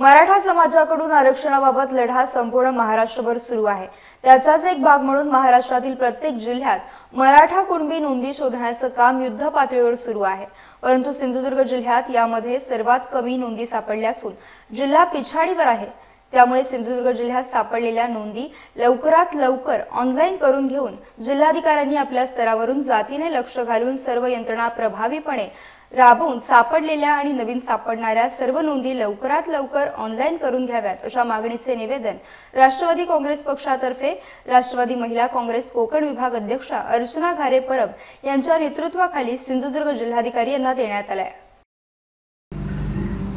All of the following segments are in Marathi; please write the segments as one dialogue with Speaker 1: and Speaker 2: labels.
Speaker 1: मराठा समाजाकडून आरक्षणाबाबत लढा संपूर्ण महाराष्ट्रभर सुरू आहे. त्याचाच एक भाग म्हणून महाराष्ट्रातील प्रत्येक जिल्ह्यात मराठा कुणबी नोंदी शोधण्याचं काम युद्ध पातळीवर सुरू आहे. परंतु सिंधुदुर्ग जिल्ह्यात यामध्ये सर्वात कमी नोंदी सापडल्या असून जिल्हा पिछाडीवर आहे. त्यामुळे सिंधुदुर्ग जिल्ह्यात सापडलेल्या नोंदी लवकरात लवकर ऑनलाईन करून घेऊन जिल्हाधिकाऱ्यांनी आपल्या स्तरावरून जातीने लक्ष घालून सर्व यंत्रणा प्रभावीपणे राबवून सापडलेल्या आणि नवीन सापडणाऱ्या सर्व नोंदी लवकरात लवकर ऑनलाईन करून घ्याव्यात अशा मागणीचे निवेदन राष्ट्रवादी काँग्रेस पक्षातर्फे राष्ट्रवादी महिला काँग्रेस कोकण विभाग अध्यक्षा अर्चना घारे परब यांच्या नेतृत्वाखाली सिंधुदुर्ग जिल्हाधिकारी यांना देण्यात आलाय.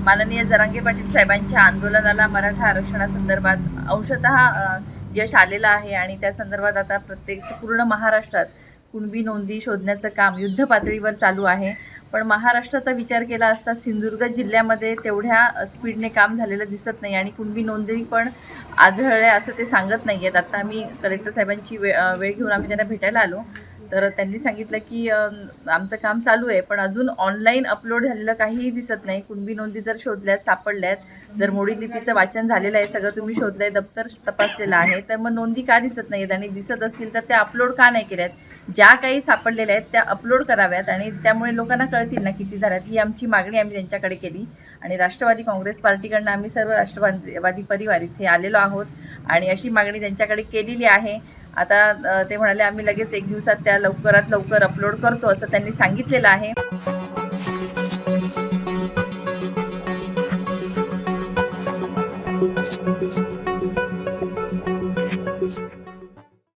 Speaker 2: माननीय जरांगे पाटील साहेबांच्या आंदोलनाला मराठा आरक्षणासंदर्भात अंशतः यश आलेलं आहे आणि त्या संदर्भात आता प्रत्येक पूर्ण महाराष्ट्रात कुणबी नोंदी शोधण्याचं काम युद्ध पातळीवर चालू आहे. पण महाराष्ट्राचा विचार केला असता सिंधुदुर्ग जिल्ह्यामध्ये तेवढ्या स्पीडने काम झालेलं दिसत नाही आणि कुणबी नोंदी पण आढळल्या असं ते सांगत नाही आहेत आता आम्ही कलेक्टर साहेबांची वे वेळ घेऊन आम्ही त्यांना भेटायला आलो. तर त्यांनी सांगितलं की आमचं काम चालू आहे पण अजून ऑनलाईन अपलोड झालेलं काहीही दिसत नाही. कुणबी नोंदी जर शोधल्यात सापडल्यात जर मोडी लिपीचं वाचन झालेलं आहे सगळं तुम्ही शोधलंय दप्तर तपासलेलं आहे तर मग नोंदी का दिसत नाहीत आणि दिसत असतील तर त्या अपलोड का नाही केल्यात? ज्या काही सापडलेल्या आहेत त्या अपलोड कराव्यात आणि त्यामुळे लोकांना कळतील ना किती झाल्यात. ही आमची मागणी आम्ही त्यांच्याकडे केली आणि राष्ट्रवादी काँग्रेस पार्टीकडनं आम्ही सर्व राष्ट्रवादी परिवार इथे आलेलो आहोत आणि अशी मागणी त्यांच्याकडे केलेली आहे. आता ते म्हणाले आम्ही लगेच एक दिवसात त्या लवकरात लवकर अपलोड करतो असं त्यांनी सांगितलेलं आहे.